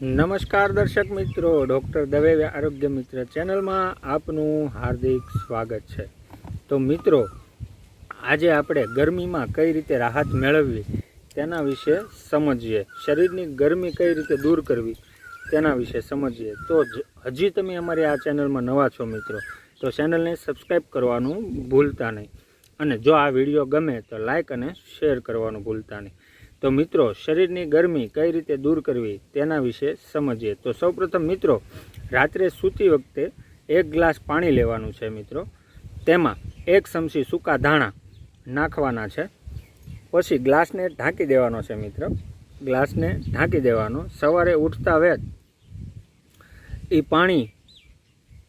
નમસ્કાર દર્શક મિત્રો, ડૉક્ટર દવે આરોગ્ય મિત્ર ચેનલમાં આપનું હાર્દિક સ્વાગત છે. તો મિત્રો, આજે આપણે ગરમીમાં કઈ રીતે રાહત મેળવવી તેના વિશે સમજીએ. શરીરની ગરમી કઈ રીતે દૂર કરવી તેના વિશે સમજીએ. તો હજી તમે અમારી આ ચેનલમાં નવા છો મિત્રો, તો ચેનલને સબસ્ક્રાઈબ કરવાનું ભૂલતા નહીં. અને જો આ વીડિયો ગમે તો લાઈક અને શેર કરવાનું ભૂલતા નહીં. તો મિત્રો, શરીરની ગરમી કઈ રીતે દૂર કરવી તેના વિશે સમજીએ. તો સૌપ્રથમ મિત્રો, રાત્રે સૂતી વખતે એક ગ્લાસ પાણી લેવાનું છે મિત્રો. તેમાં એક ચમચી સૂકા ધાણા નાખવાના છે. પછી ગ્લાસને ઢાંકી દેવાનો છે મિત્રો. ગ્લાસને ઢાંકી દેવાનો. સવારે ઉઠતા વેત એ પાણી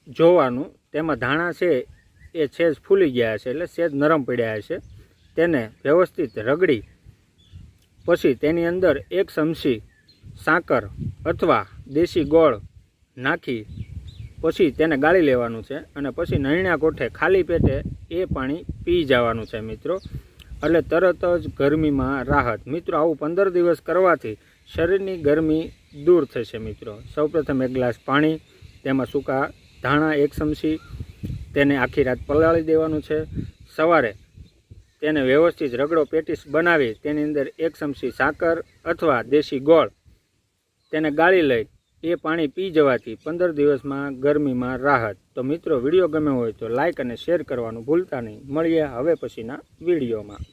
જોવાનું. તેમાં ધાણા છે, એ છેજ ફૂલી ગયા છે, એટલે સેજ નરમ પડ્યા છે. તેને વ્યવસ્થિત રગડી પછી તેની અંદર એક ચમચી સાકર અથવા દેશી ગોળ નાખી, પછી તેને ગાળી લેવાનું છે અને પછી નૈણા કોઠે ખાલી પેટે એ પાણી પી જવાનું છે મિત્રો. એટલે તરત જ ગરમીમાં રાહત. મિત્રો, આવું પંદર દિવસ કરવાથી શરીરની ગરમી દૂર થશે મિત્રો. સૌપ્રથમ એક ગ્લાસ પાણી, તેમાં સૂકા ધાણા, એક ચમચી તેને આખી રાત પલાળી દેવાનું છે. સવારે તેને વ્યવસ્થિત રગડો પેટીસ બનાવી તેની અંદર એક ચમચી સાકર અથવા દેશી ગોળ તેને ગાળી લઈ એ પાણી પી જવાથી પંદર દિવસમાં ગરમીમાં રાહત. તો મિત્રો, વીડિયો ગમે હોય તો લાઇક અને શેર કરવાનું ભૂલતા નહીં. મળીએ હવે પછીના વિડીયોમાં.